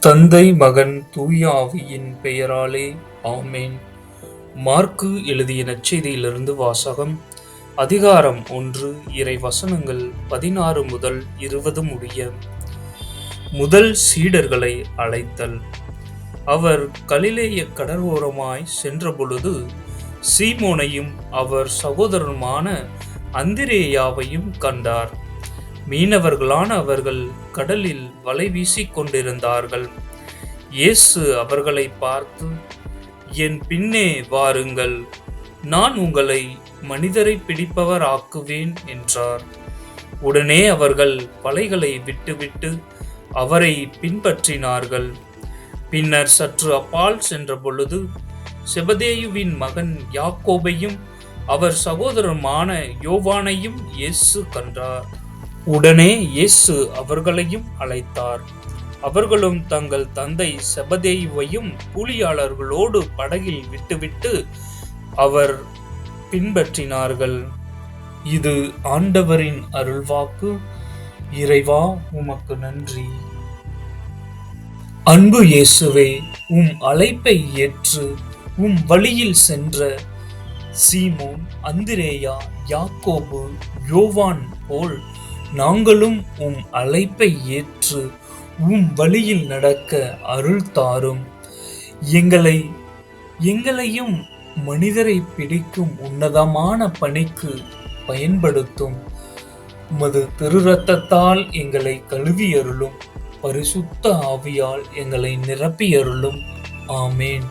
தந்தை மகன் தூய ஆவியின் பெயராலே ஆமேன். மார்க்கு எழுதிய நச்செய்தியிலிருந்து வாசகம் அதிகாரம் ஒன்று இறை வசனங்கள் பதினாறு முதல் இருபது முடிய. முதல் சீடர்களை அழைத்தல். அவர் கலிலேய கடற்கோரமாய் சென்றபொழுது சீமோனையும் அவர் சகோதரனுமான அந்திரேயாவையும் கண்டார். மீனவர்களான அவர்கள் கடலில் வலை வீசிக் கொண்டிருந்தார்கள். இயேசு அவர்களை பார்த்து என் பின்னே வாருங்கள். நான் உங்களை மனிதரை பிடிப்பவர் ஆக்குவேன் என்றார். உடனே அவர்கள் வலைகளை விட்டுவிட்டு அவரை பின்பற்றினார்கள். பின்னர் சற்று அப்பால் சென்ற பொழுது செபதேயுவின் மகன் யாக்கோபையும் அவர் சகோதரமான யோவானையும் இயேசு கண்டார். உடனே இயேசு அவர்களையும் அழைத்தார். அவர்களும் தங்கள் தந்தை செபதேயுவையும் கூலியாளர்களோடு படகில் விட்டுவிட்டு அவர் பின்பற்றினார்கள். இது ஆண்டவரின் அருள்வாக்கு. இறைவா உமக்கு நன்றி. அன்பு இயேசுவே உம் அழைப்பை ஏற்று உம் வழியில் சென்ற சீமோன் அந்திரேயா யாக்கோபு யோவான் போல் நாங்களும் உம் அழைப்பை ஏற்று உம் வழியில் நடக்க அருள் தாரும். எங்களை எங்களையும் மனிதரை பிடிக்கும் உன்னதமான பணிக்கு பயன்படுத்தும். உமது திருரத்தத்தால் எங்களை கழுவியருளும். பரிசுத்த ஆவியால் எங்களை நிரப்பியருளும். ஆமேன்.